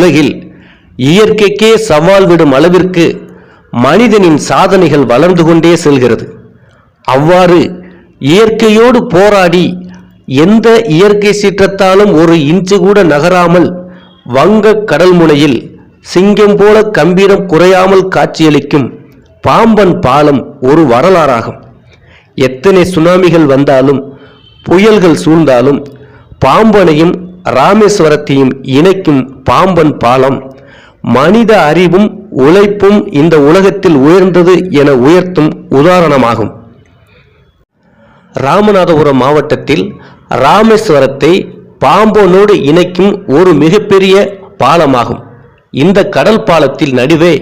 உலகில் இயற்கைக்கே சவால் விடும் அளவிற்கு மனிதனின் சாதனைகள் வளர்ந்து கொண்டே செல்கிறது. அவ்வாறு இயற்கையோடு போராடி எந்த இயற்கை சீற்றத்தாலும் ஒரு இன்ச்சு கூட நகராமல் வங்கக் கடல் முனையில் சிங்கம் போல கம்பீரம் குறையாமல் காட்சியளிக்கும் பாம்பன் பாலம் ஒரு வரலாறாகும். எத்தனை சுனாமிகள் வந்தாலும் புயல்கள் சூழ்ந்தாலும் பாம்பனையும் ராமேஸ்வரத்தையும் இணைக்கும் பாம்பன் பாலம் மனித அறிவும் உழைப்பும் இந்த உலகத்தில் உயர்ந்தது என உயர்த்தும் உதாரணமாகும். ராமநாதபுரம் மாவட்டத்தில் ராமேஸ்வரத்தை பாம்பனோடு இணைக்கும் ஒரு மிகப்பெரிய பாலமாகும். இந்த கடல் பாலத்தில் நடுவே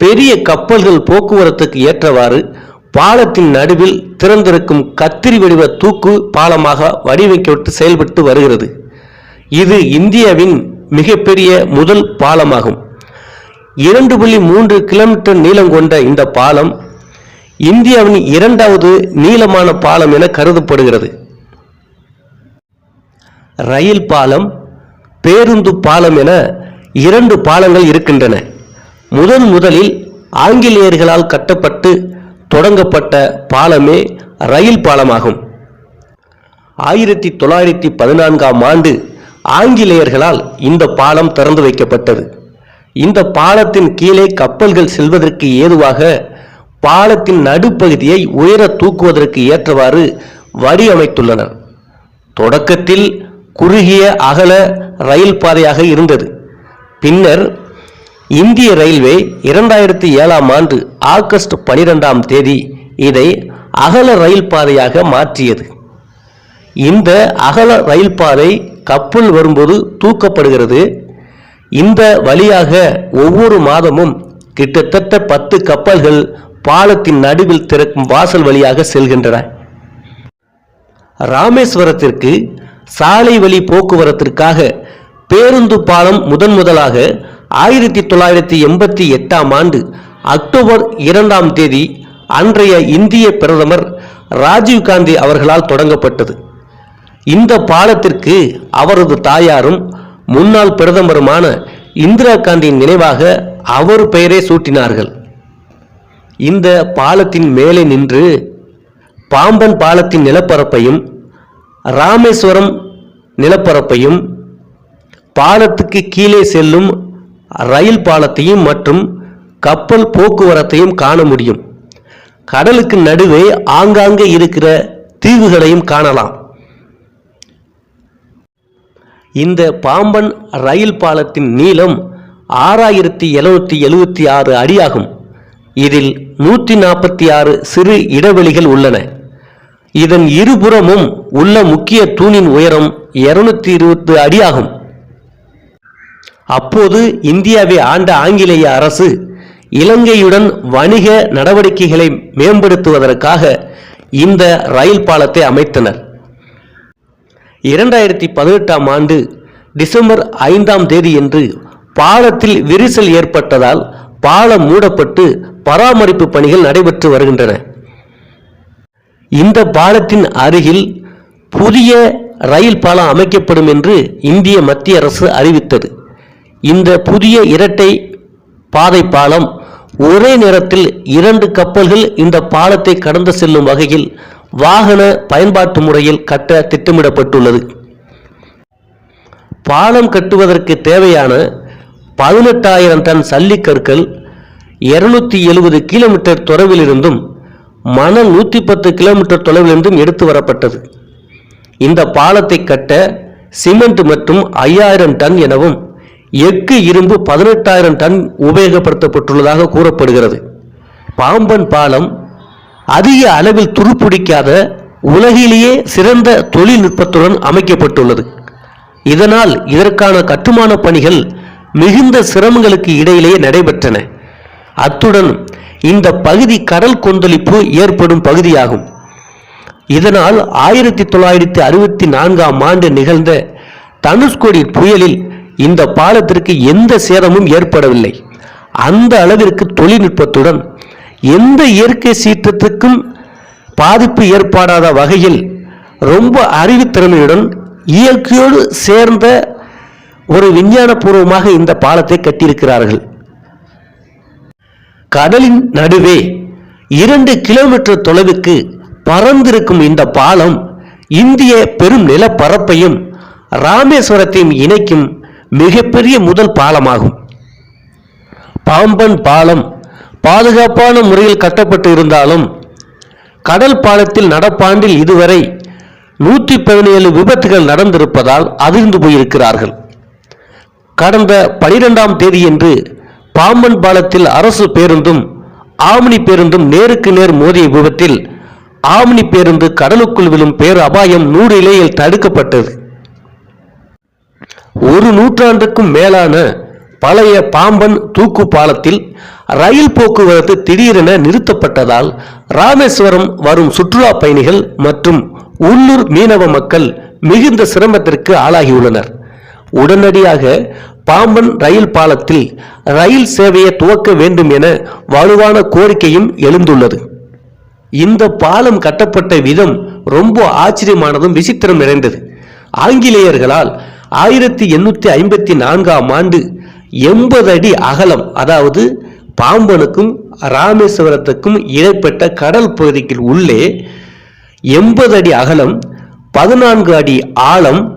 பெரிய கப்பல்கள் போக்குவரத்துக்கு ஏற்றவாறு பாலத்தின் நடுவில் திறந்திருக்கும் கத்திரி வடிவ தூக்கு பாலமாக வடிவமைக்கப்பட்டு செயல்பட்டு வருகிறது. இது இந்தியாவின் மிகப்பெரிய முதல் பாலமாகும். இரண்டு புள்ளி மூன்று கிலோமீட்டர் நீளம் கொண்ட இந்த பாலம் இந்தியாவின் இரண்டாவது நீளமான பாலம் என கருதப்படுகிறது. ரயில் பாலம் பேருந்து பாலம் என இரண்டு பாலங்கள் இருக்கின்றன. முதன் முதலில் ஆங்கிலேயர்களால் கட்டப்பட்டு தொடங்கப்பட்ட பாலமே ரயில் பாலமாகும். ஆயிரத்தி தொள்ளாயிரத்தி பதினான்காம் ஆண்டு ஆங்கிலேயர்களால் இந்த பாலம் திறந்து வைக்கப்பட்டது. இந்த பாலத்தின் கீழே கப்பல்கள் செல்வதற்கு ஏதுவாக பாலத்தின் நடுப்பகுதியை உயர தூக்குவதற்கு ஏற்றவாறு வடிவமைத்துள்ளனர் தொடக்கத்தில் குறுகிய அகல ரயில் பாதையாக இருந்தது. பின்னர் இந்திய ரயில்வே இரண்டாயிரத்தி ஏழாம் ஆண்டு ஆகஸ்ட் பனிரெண்டாம் தேதி இதை அகல ரயில் பாதையாக மாற்றியது. இந்த அகல ரயில் பாதை கப்பல் வரும்போது தூக்கப்படுகிறது. இந்த வழியாக ஒவ்வொரு மாதமும் கிட்டத்தட்ட பத்து கப்பல்கள் பாலத்தின் நடுவில் திறக்கும் வாசல் வழியாக செல்கின்றன. ராமேஸ்வரத்திற்கு சாலை வழி போக்குவரத்திற்காக பேருந்து பாலம் முதன் முதலாக ஆயிரத்தி தொள்ளாயிரத்தி எண்பத்தி எட்டாம் ஆண்டு அக்டோபர் இரண்டாம் தேதி அன்றைய இந்திய பிரதமர் ராஜீவ்காந்தி அவர்களால் தொடங்கப்பட்டது. இந்த பாலத்திற்கு அவரது தாயாரும் முன்னாள் பிரதமருமான இந்திரா காந்தியின் நினைவாக அவர் பெயரை சூட்டினார்கள். இந்த பாலத்தின் மேலே நின்று பாம்பன் பாலத்தின் நிலப்பரப்பையும் ராமேஸ்வரம் நிலப்பரப்பையும் பாலத்துக்கு கீழே செல்லும் ரயில் பாலத்தையும் மற்றும் கப்பல் போக்குவரத்தையும் காண முடியும். கடலுக்கு நடுவே ஆங்காங்கே இருக்கிற தீவுகளையும் காணலாம். இந்த பாம்பன் ரயில் பாலத்தின் நீளம் ஆறாயிரத்தி எழுநூற்றி எழுபத்தி ஆறு அடியாகும். இதில் நூற்றி நாற்பத்தி ஆறு சிறு இடைவெளிகள் உள்ளன. இதன் இருபுறமும் உள்ள முக்கிய தூணின் உயரம் இருநூத்தி இருபது அடியாகும். அப்போது இந்தியாவை ஆண்ட ஆங்கிலேய அரசு இலங்கையுடன் வணிக நடவடிக்கைகளை மேம்படுத்துவதற்காக இந்த ரயில் பாலத்தை அமைத்தனர். இரண்டாயிரத்தி பதினெட்டாம் ஆண்டு டிசம்பர் ஐந்தாம் தேதியன்று பாலத்தில் விரிசல் ஏற்பட்டதால் பாலம் மூடப்பட்டு பராமரிப்பு பணிகள் நடைபெற்று வருகின்றன. இந்த பாலத்தின் அருகில் புதிய ரயில் பாலம் அமைக்கப்படும் என்று இந்திய மத்திய அரசு அறிவித்தது. இந்த புதிய இரட்டை பாதை பாலம் ஒரே நேரத்தில் இரண்டு கப்பல்கள் இந்த பாலத்தை கடந்து செல்லும் வகையில் வாகன பயன்பாட்டு முறையில் கட்ட திட்டமிடப்பட்டுள்ளது. பாலம் கட்டுவதற்கு தேவையான பதினெட்டாயிரம் டன் சல்லிக்கற்கள் இருநூத்தி எழுபது கிலோமீட்டர் தொலைவிலிருந்தும் மணல் நூற்றி பத்து கிலோமீட்டர் தொலைவிலிருந்தும் எடுத்து வரப்பட்டது. இந்த பாலத்தை கட்ட சிமெண்ட் மற்றும் ஐயாயிரம் டன் எனவும் எஃகு இரும்பு பதினெட்டாயிரம் டன் உபயோகப்படுத்தப்பட்டுள்ளதாக கூறப்படுகிறது. பாம்பன் பாலம் அதிக அளவில் துருப்பிடிக்காத உலகிலேயே சிறந்த தொழில்நுட்பத்துடன் அமைக்கப்பட்டுள்ளது. இதனால் இதற்கான கட்டுமான பணிகள் மிகுந்த சிரமங்களுக்கு இடையிலேயே நடைபெற்றன. அத்துடன் இந்த பகுதி கடல் கொந்தளிப்பு ஏற்படும் பகுதியாகும். இதனால் ஆயிரத்தி தொள்ளாயிரத்தி அறுபத்தி நான்காம் ஆண்டு நிகழ்ந்த தனுஷ்கோடி புயலில் இந்த பாலத்திற்கு எந்த சேதமும் ஏற்படவில்லை. அந்த அளவிற்கு தொழில்நுட்பத்துடன் எந்த இயற்கை சீற்றத்துக்கும் பாதிப்பு ஏற்படாத வகையில் ரொம்ப அறிவுத்திறமையுடன் இயற்கையோடு சேர்ந்த ஒரு விஞ்ஞானபூர்வமாக இந்த பாலத்தை கட்டியிருக்கிறார்கள். கடலின் நடுவே இரண்டு கிலோமீட்டர் தொலைவுக்கு பறந்திருக்கும் இந்த பாலம் இந்திய பெரும் நிலப்பரப்பையும் ராமேஸ்வரத்தையும் இணைக்கும் மிகப்பெரிய முதல் பாலமாகும். பாம்பன் பாலம் பாதுகாப்பான முறையில் கட்டப்பட்டு இருந்தாலும் கடல் பாலத்தில் நடப்பாண்டில் இதுவரை நூற்றி பதினேழு விபத்துகள் நடந்திருப்பதால் அதிர்ந்து போயிருக்கிறார்கள். கடந்த பனிரெண்டாம் தேதியன்று பாம்பன் பாலத்தில் அரசு பேருந்தும் ஆம்னி பேருந்தும் நேருக்கு நேர் மோதிய விபத்தில் ஆம்னி பேருந்து கடலுக்குள் விழும் பேர் அபாயம் நூறு இலையில் தடுக்கப்பட்டது. ஒரு நூற்றாண்டுக்கும் மேலான பழைய பாம்பன் தூக்கு பாலத்தில் ரயில் போக்குவரத்து திடீரென நிறுத்தப்பட்டதால் ராமேஸ்வரம் வரும் சுற்றுலா பயணிகள் மற்றும் உள்ளூர் மீனவ மக்கள் மிகுந்த சிரமத்திற்கு ஆளாகியுள்ளனர். உடனடியாக பாம்பன் ரயில் பாலத்தில் ரயில் சேவையை துவக்க வேண்டும் என வலுவான கோரிக்கையும் எழுந்துள்ளது. இந்த பாலம் கட்டப்பட்ட விதம் ரொம்ப ஆச்சரியமானதும் விசித்திரம் நிறைந்தது ஆங்கிலேயர்களால் ஆயிரத்தி எண்ணூற்றி ஐம்பத்தி நான்காம் ஆண்டு எண்பது அடி அகலம் அதாவது பாம்பனுக்கும் ராமேஸ்வரத்துக்கும் இடைப்பட்ட கடல் பகுதிக்கு உள்ளே எண்பது அடி அகலம் பதினான்கு அடி ஆழம்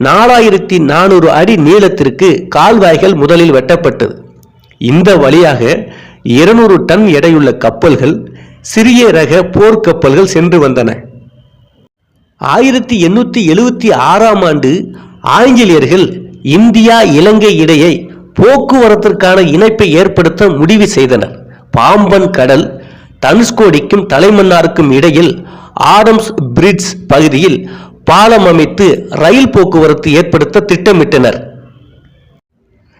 நாலாயிரத்தி நானூறு அடி நீளத்திற்கு கால்வாய்கள் முதலில் வெட்டப்பட்டது. இந்த வழியாக இருநூறு டன் எடையுள்ள கப்பல்கள் சிறிய ரக போர்க்கப்பல்கள் சென்று வந்தன. ஆயிரத்தி எண்ணூற்றி எழுவத்தி ஆறாம் ஆண்டு ஆங்கிலேயர்கள் இந்தியா இலங்கை இடையே போக்குவரத்திற்கான இணைப்பை ஏற்படுத்த முடிவு செய்தனர். பாம்பன் கடல் தனுஷ்கோடிக்கும் தலைமன்னாருக்கும் இடையில் ஆடம்ஸ் பிரிட்ஜ் பகுதியில் பாலம் அமைத்து ரயில் போக்குவரத்து ஏற்படுத்த திட்டமிட்டனர்.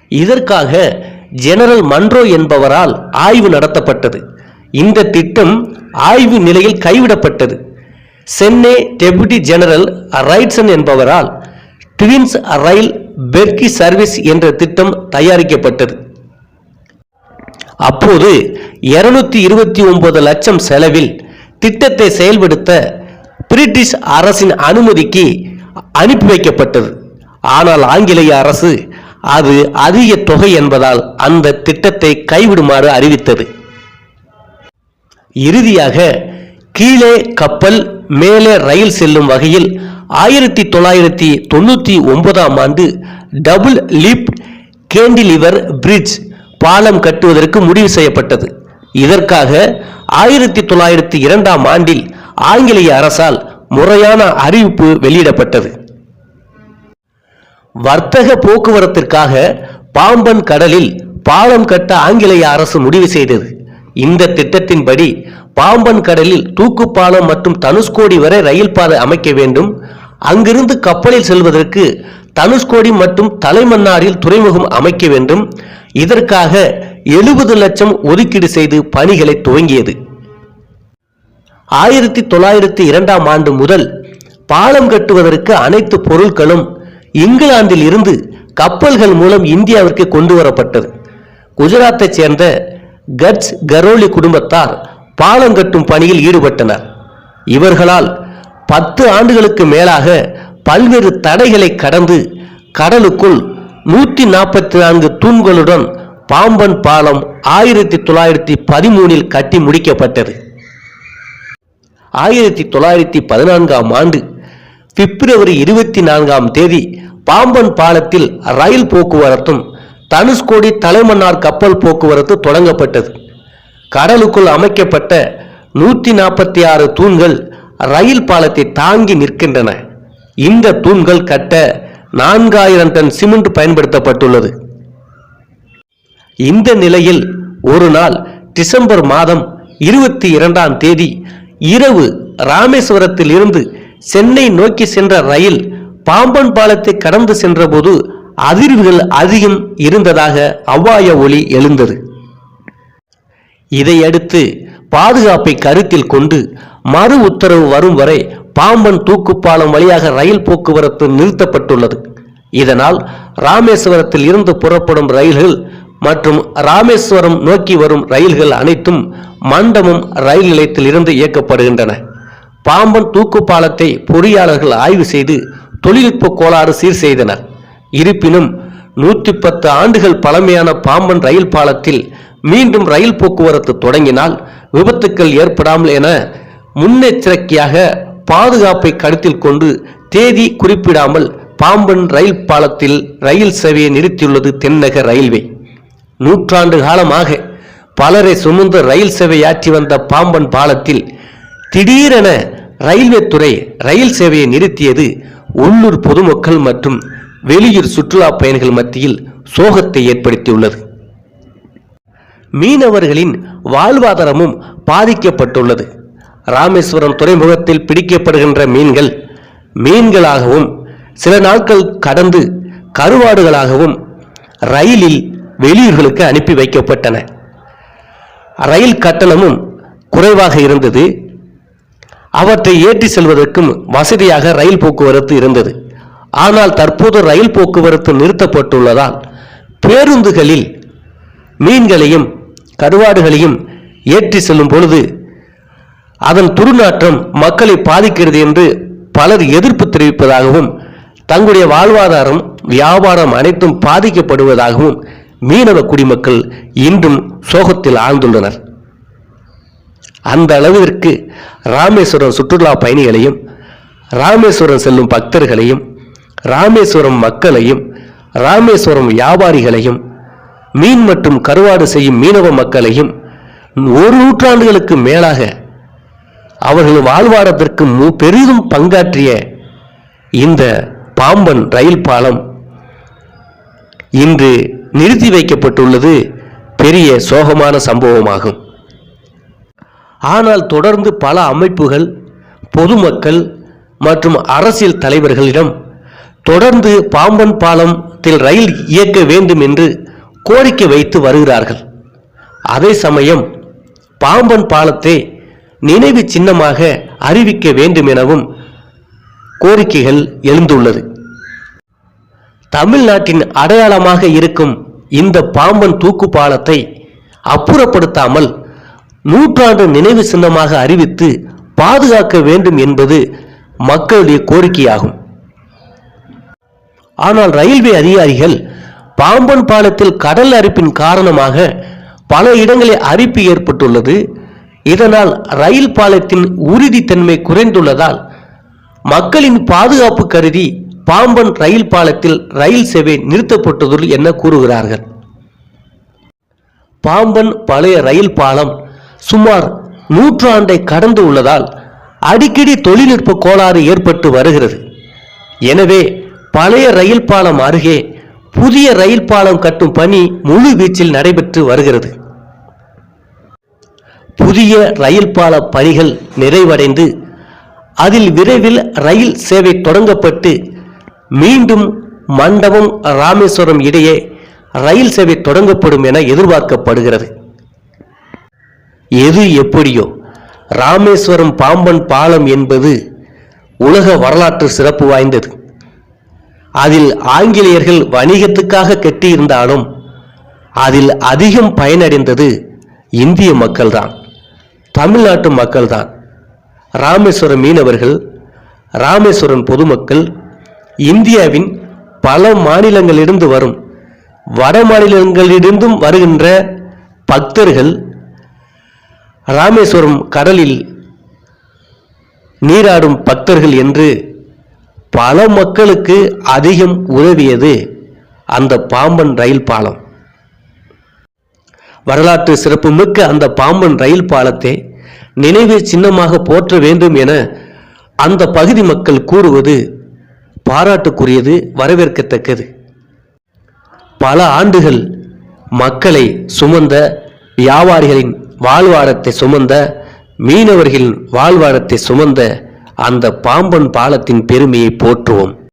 இதற்காக ஜெனரல் மன்றோ என்பவரால் ஆய்வு நடத்தப்பட்டது. இந்த திட்டம் ஆய்வு நிலையில் கைவிடப்பட்டது. சென்னை டெபுட்டி ஜெனரல் ரைட்சன் என்பவரால் ட்வின்ஸ் ரயில் பெர்கி சர்வீஸ் என்ற திட்டம் தயாரிக்கப்பட்டது. அப்போது இருநூத்தி இருபத்தி ஒன்பது லட்சம் செலவில் திட்டத்தை செயல்படுத்த பிரிட்டிஷ் அரசின் அனுமதிக்கு அனுப்பி வைக்கப்பட்டது. ஆனால் ஆங்கிலேய அரசு அது அதிக தொகை என்பதால் அந்த திட்டத்தை கைவிடுமாறு அறிவித்தது. இறுதியாக கீழே கப்பல் மேலே ரயில் செல்லும் வகையில் ஆயிரத்தி தொள்ளாயிரத்தி தொண்ணூற்றி ஒன்பதாம் ஆண்டு டபுள் லிப் கேண்டிலிவர் பிரிட்ஜ் பாலம் கட்டுவதற்கு முடிவு செய்யப்பட்டது. இதற்காக ஆயிரத்தி தொள்ளாயிரத்தி இரண்டாம் ஆண்டில் ஆங்கிலேய அரசால் முறையான அறிவிப்பு வெளியிடப்பட்டது. வர்த்தக போக்குவரத்திற்காக பாம்பன் கடலில் பாலம் கட்ட ஆங்கிலேய அரசு முடிவு செய்தது. இந்த திட்டத்தின்படி பாம்பன் கடலில் தூக்குப்பாலம் மற்றும் தனுஷ்கோடி வரை ரயில் பாதை அமைக்க வேண்டும். அங்கிருந்து கப்பலில் செல்வதற்கு தனுஷ்கோடி மற்றும் தலைமன்னாரில் துறைமுகம் அமைக்க வேண்டும். இதற்காக எழுபது லட்சம் ஒதுக்கீடு செய்து பணிகளை துவங்கியது. ஆயிரத்தி தொள்ளாயிரத்தி இரண்டாம் ஆண்டு முதல் பாலம் கட்டுவதற்கு அனைத்து பொருட்களும் இங்கிலாந்தில் இருந்து கப்பல்கள் மூலம் இந்தியாவிற்கு கொண்டு வரப்பட்டது. குஜராத்தைச் சேர்ந்த கட்ஸ் கரோலி குடும்பத்தார் பாலம் கட்டும் பணியில் ஈடுபட்டனர். இவர்களால் பத்து ஆண்டுகளுக்கு மேலாக பல்வேறு தடைகளை கடந்து கடலுக்குள் நூற்றி நாற்பத்தி நான்கு தூண்களுடன் பாம்பன் பாலம் ஆயிரத்தி தொள்ளாயிரத்தி பதிமூனில் கட்டி முடிக்கப்பட்டது. ஆயிரத்தி தொள்ளாயிரத்தி பதினான்காம் ஆண்டு பிப்ரவரி இருபத்தி நான்காம் தேதி பாம்பன் பாலத்தில் ரயில் போக்குவரத்தும் தனுஷ்கோடி தலைமன்னார் கப்பல் போக்குவரத்து தொடங்கப்பட்டது. கடலுக்குள் அமைக்கப்பட்ட நூற்றி நாற்பத்தி ஆறு தூண்கள் ரயில் பாலத்தை தாங்கி நிற்கின்றன. இந்த தூண்கள் கட்ட நான்காயிரம் டன் சிமெண்ட் பயன்படுத்தப்பட்டுள்ளது. இந்த நிலையில் ஒரு நாள் டிசம்பர் மாதம் இருபத்தி இரண்டாம் தேதி இரவு ராமேஸ்வரத்தில் இருந்து சென்னை நோக்கி சென்ற ரயில் பாம்பன் பாலத்தை கடந்து சென்றபோது அதிர்வுகள் அதிகம் இருந்ததாக அவ்வாய ஒளி எழுந்தது. இதையடுத்து பாதுகாப்பை கருத்தில் கொண்டு மறு உத்தரவு வரும் வரை பாம்பன் தூக்குப்பாலம் வழியாக ரயில் போக்குவரத்து நிறுத்தப்பட்டுள்ளது. இதனால் ராமேஸ்வரத்தில் இருந்து புறப்படும் ரயில்கள் மற்றும் ராமேஸ்வரம் நோக்கி வரும் ரயில்கள் அனைத்தும் மண்டபம் ரயில் நிலையத்தில் இருந்து இயக்கப்படுகின்றன. பாம்பன் தூக்குப்பாலத்தை பொறியாளர்கள் ஆய்வு செய்து தொழில்நுட்ப கோளாறு சீர் செய்தனர். இருப்பினும் நூற்றி பத்து ஆண்டுகள் பழமையான பாம்பன் ரயில் பாலத்தில் மீண்டும் ரயில் போக்குவரத்து தொடங்கினால் விபத்துக்கள் ஏற்படாமல் என முன்னெச்சரிக்கையாக பாதுகாப்பை கருத்தில் கொண்டு தேதி குறிப்பிடாமல் பாம்பன் ரயில் பாலத்தில் ரயில் சேவையை நிறுத்தியுள்ளது தென்னக ரயில்வே. நூற்றாண்டு காலமாக பலரை சுமந்து ரயில் சேவையாற்றி வந்த பாம்பன் பாலத்தில் திடீரென ரயில்வே துறை ரயில் சேவையை நிறுத்தியது உள்ளூர் பொதுமக்கள் மற்றும் வெளியூர் சுற்றுலா பயணிகள் மத்தியில் சோகத்தை ஏற்படுத்தியுள்ளது. மீனவர்களின் வாழ்வாதாரமும் பாதிக்கப்பட்டுள்ளது. ராமேஸ்வரம் துறைமுகத்தில் பிடிக்கப்படுகின்ற மீன்கள் மீன்களாகவும் சில நாட்கள் கடந்து கருவாடுகளாகவும் ரயிலில் வெளியூர்களுக்கு அனுப்பி வைக்கப்பட்டன. ரயில் கட்டணமும் குறைவாக இருந்தது. அவற்றை ஏற்றி செல்வதற்கும் வசதியாக ரயில் போக்குவரத்து இருந்தது. ஆனால் தற்போது ரயில் போக்குவரத்து நிறுத்தப்பட்டுள்ளதால் பேருந்துகளில் மீன்களையும் கருவாடுகளையும் ஏற்றி செல்லும் பொழுது அதன் துர்நாற்றம் மக்களை பாதிக்கிறது என்று பலர் எதிர்ப்பு தெரிவிப்பதாகவும் தங்களுடைய வாழ்வாதாரம் வியாபாரம் அனைத்தும் பாதிக்கப்படுவதாகவும் மீனவ குடிமக்கள் இன்றும் சோகத்தில் ஆழ்ந்துள்ளனர். அந்த அளவிற்கு ராமேஸ்வரம் சுற்றுலா பயணிகளையும் ராமேஸ்வரம் செல்லும் பக்தர்களையும் ராமேஸ்வரம் மக்களையும் ராமேஸ்வரம் வியாபாரிகளையும் மீன் மற்றும் கருவாடு செய்யும் மீனவ மக்களையும் ஒரு நூற்றாண்டுகளுக்கு மேலாக அவர்கள் வாழ்வாரத்திற்கு மு- பெரிதும் பங்காற்றிய இந்த பாம்பன் ரயில் பாலம் இன்று நிறுத்தி வைக்கப்பட்டுள்ளது பெரிய சோகமான சம்பவமாகும். ஆனால் தொடர்ந்து பல அமைப்புகள் பொதுமக்கள் மற்றும் அரசியல் தலைவர்களிடம் தொடர்ந்து பாம்பன் பாலத்தில் ரயில் இயக்க வேண்டும் என்று கோரிக்கை வைத்து வருகிறார்கள். அதே சமயம் பாம்பன் பாலத்தை நினைவு சின்னமாக அறிவிக்க வேண்டும் எனவும் கோரிக்கைகள் எழுந்துள்ளது. தமிழ்நாட்டின் அடையாளமாக இருக்கும் இந்த பாம்பன் தூக்கு பாலத்தை அப்புறப்படுத்தாமல் நூற்றாண்டு நினைவு சின்னமாக அறிவித்து பாதுகாக்க வேண்டும் என்பது மக்களுடைய கோரிக்கையாகும். ஆனால் ரயில்வே அதிகாரிகள் பாம்பன் பாலத்தில் கடல் அரிப்பின் காரணமாக பல இடங்களில் அரிப்பு ஏற்பட்டுள்ளது. இதனால் ரயில் பாலத்தின் உறுதித்தன்மை குறைந்துள்ளதால் மக்களின் பாதுகாப்பு கருதி பாம்பன் ரயில் பாலத்தில் ரயில் சேவை நிறுத்தப்பட்டது என கூறுகிறார்கள். பாம்பன் பழைய ரயில் பாலம் சுமார் நூற்றாண்டை கடந்து உள்ளதால் அடிக்கடி தொழில்நுட்ப கோளாறு ஏற்பட்டு வருகிறது. எனவே பழைய ரயில் பாலம் அருகே புதிய ரயில் பாலம் கட்டும் பணி முழு வீச்சில் நடைபெற்று வருகிறது. புதிய ரயில் பால பணிகள் நிறைவடைந்து அதில் விரைவில் ரயில் சேவை தொடங்கப்பட்டு மீண்டும் மண்டபம் ராமேஸ்வரம் இடையே ரயில் சேவை தொடங்கப்படும் என எதிர்பார்க்கப்படுகிறது. எது எப்படியோ ராமேஸ்வரம் பாம்பன் பாலம் என்பது உலக வரலாற்று சிறப்பு வாய்ந்தது. அதில் ஆங்கிலேயர்கள் வணிகத்துக்காக கட்டியிருந்தாலும் அதில் அதிகம் பயனடைந்தது இந்திய மக்கள்தான் தமிழ்நாட்டு மக்கள்தான். ராமேஸ்வரம் மீனவர்கள் ராமேஸ்வரம் பொதுமக்கள் இந்தியாவின் பல மாநிலங்களிலிருந்து வரும் வட மாநிலங்களிலிருந்தும் வருகின்ற பக்தர்கள் ராமேஸ்வரம் கடலில் நீராடும் பக்தர்கள் என்று பல மக்களுக்கு அதிகம் உதவியது அந்த பாம்பன் ரயில் பாலம். வரலாற்று சிறப்புமிக்க அந்த பாம்பன் ரயில் பாலத்தை நினைவு சின்னமாக போற்ற வேண்டும் என அந்த பகுதி மக்கள் கூறுவது பாராட்டுக்குரியது வரவேற்கத்தக்கது. பல ஆண்டுகள் மக்களை சுமந்த வியாபாரிகளின் வாழ்வாரத்தை சுமந்த மீனவர்களின் வாழ்வாரத்தை சுமந்த அந்த பாம்பன் பாலத்தின் பெருமையை போற்றுவோம்.